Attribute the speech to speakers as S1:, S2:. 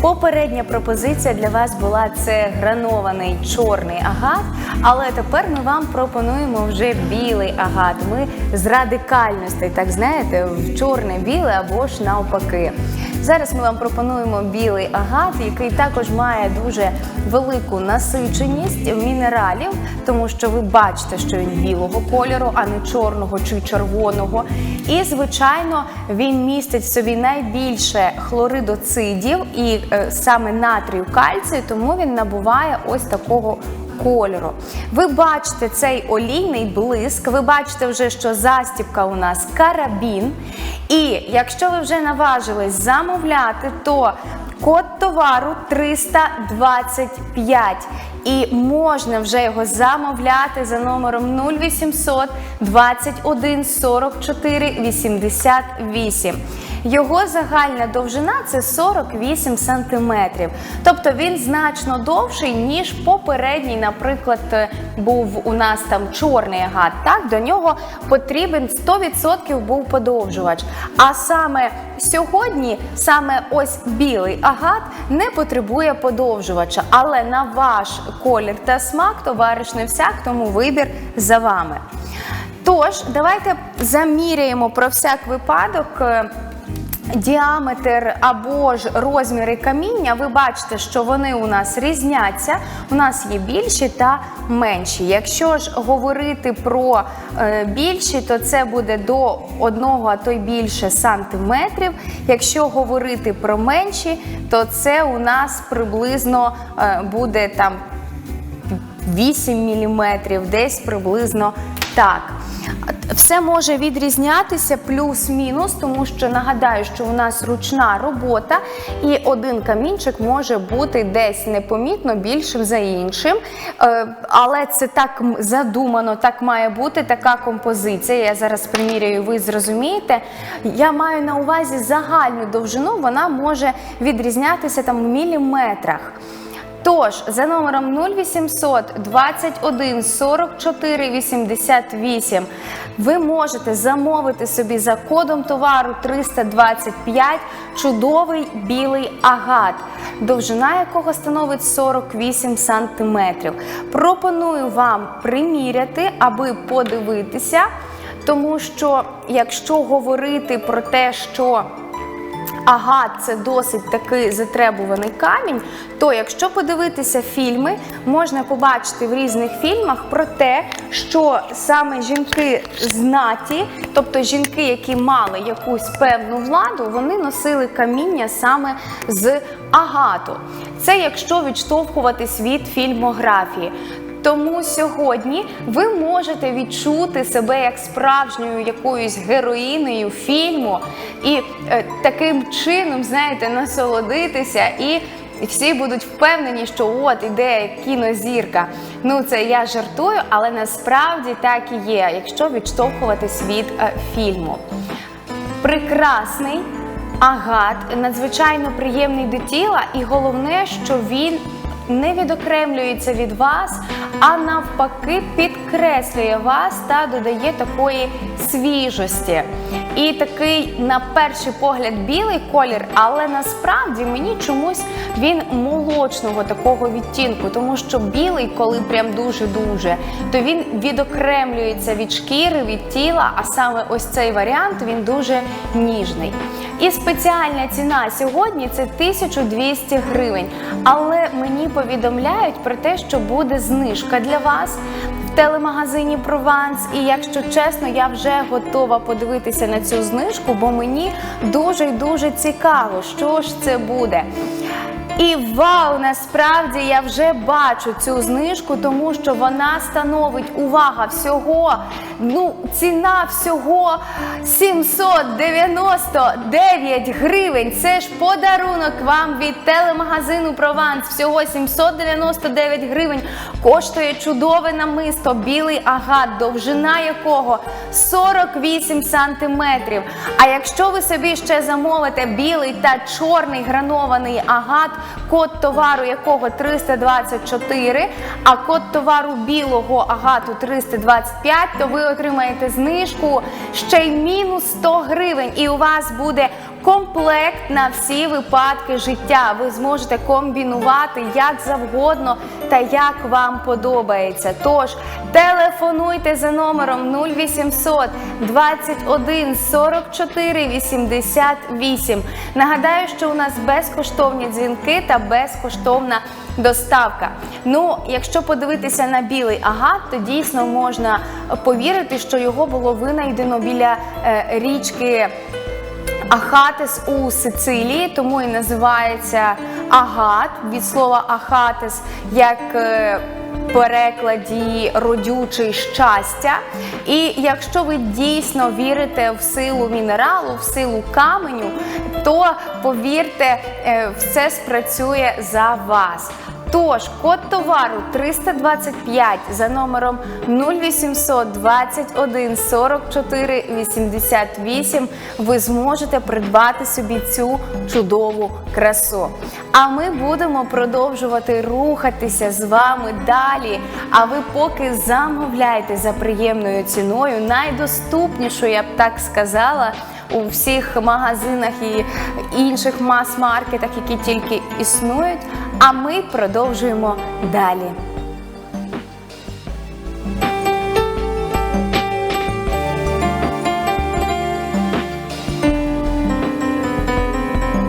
S1: Попередня пропозиція для вас була це гранований чорний агат, але тепер ми вам пропонуємо вже білий агат. Ми з радикальностей, так знаєте, в чорне-біле або ж навпаки. Зараз ми вам пропонуємо білий агат, який також має дуже велику насиченість мінералів, тому що ви бачите, що він білого кольору, а не чорного чи червоного. І, звичайно, він містить в собі найбільше хлоридоцидів і е, саме натрію кальцію, тому він набуває ось такого кольору. Ви бачите цей олійний блиск, ви бачите вже, що застібка у нас карабін. І якщо ви вже наважились замовляти, то код товару 325. І можна вже його замовляти за номером 0800 21 44 88. Його загальна довжина це 48 сантиметрів. Тобто він значно довший, ніж попередній, наприклад, е, був у нас там чорний агат. Так, до нього потрібен 100% був подовжувач. А саме сьогодні, саме ось білий агат не потребує подовжувача, але на ваш колір та смак товариш не всяк, тому вибір за вами. Тож, давайте заміряємо про всяк випадок. Діаметр або ж розміри каміння, ви бачите, що вони у нас різняться. У нас є більші та менші. Якщо ж говорити про е, більші, то це буде до одного, а то й більше сантиметрів. Якщо говорити про менші, то це у нас приблизно е, буде там 8 мм, десь приблизно так. Все може відрізнятися плюс-мінус, тому що нагадаю, що у нас ручна робота, і один камінчик може бути десь непомітно більшим за іншим. Е, Але це так задумано, так має бути така композиція. Я зараз приміряю, ви зрозумієте. Я маю на увазі загальну довжину, вона може відрізнятися там в міліметрах. Тож за номером 0800 21 44 88 ви можете замовити собі за кодом товару 325 чудовий білий агат, довжина якого становить 48 сантиметрів. Пропоную вам приміряти, аби подивитися, тому що якщо говорити про те, що агат це досить такий затребуваний камінь. То якщо подивитися фільми, можна побачити в різних фільмах про те, що саме жінки знаті, тобто жінки, які мали якусь певну владу, вони носили каміння саме з агату. Це якщо відштовхуватись від фільмографії. Тому сьогодні ви можете відчути себе як справжньою якоюсь героїнею фільму і е, таким чином, знаєте, насолодитися і. І всі будуть впевнені, що от іде кінозірка. Ну це я жартую, але насправді так і є, якщо відштовхуватись від е, фільму. Прекрасний агат, надзвичайно приємний до тіла, і головне, що він не відокремлюється від вас, а навпаки підкреслює вас та додає такої свіжості. І такий, на перший погляд, білий колір, але насправді мені чомусь він молочного такого відтінку, тому що білий, коли прям дуже-дуже, то він відокремлюється від шкіри, від тіла, а саме ось цей варіант він дуже ніжний. І спеціальна ціна сьогодні це 1200 гривень. Але мені повідомляють про те, що буде знижка для вас в телемагазині Прованс. І якщо чесно, я вже готова подивитися на цю знижку, бо мені дуже дуже цікаво, що ж це буде. І вау, насправді я вже бачу цю знижку, тому що вона становить увага всього. Ну, ціна всього 799 гривень. Це ж подарунок вам від телемагазину Прованс. Всього 799 гривень. Коштує чудове намисто, білий агат, довжина якого 48 сантиметрів. А якщо ви собі ще замовите білий та чорний гранований агат, код товару якого 324, а код товару білого агату 325, то ви отримаєте знижку ще й мінус 100 гривень. І у вас буде комплект на всі випадки життя. Ви зможете комбінувати як завгодно та як вам подобається. Тож телефонуйте за номером 0800 21 44 88. Нагадаю, що у нас безкоштовні дзвінки та безкоштовна доставка. Ну, якщо подивитися на білий агат, то дійсно можна повірити, що його було винайдено біля е, річки. Ахатес у Сицилії, тому і називається агат від слова ахатес, як е, перекладі родючий щастя. І якщо ви дійсно вірите в силу мінералу, в силу каменю, то повірте, е, все спрацює за вас. Тож код товару 325 за номером 0800 21 44 88 ви зможете придбати собі цю чудову красу. А ми будемо продовжувати рухатися з вами далі. А ви поки замовляйте за приємною ціною, найдоступнішою, я б так сказала у всіх магазинах і інших мас-маркетах, які тільки існують. А ми продовжуємо далі.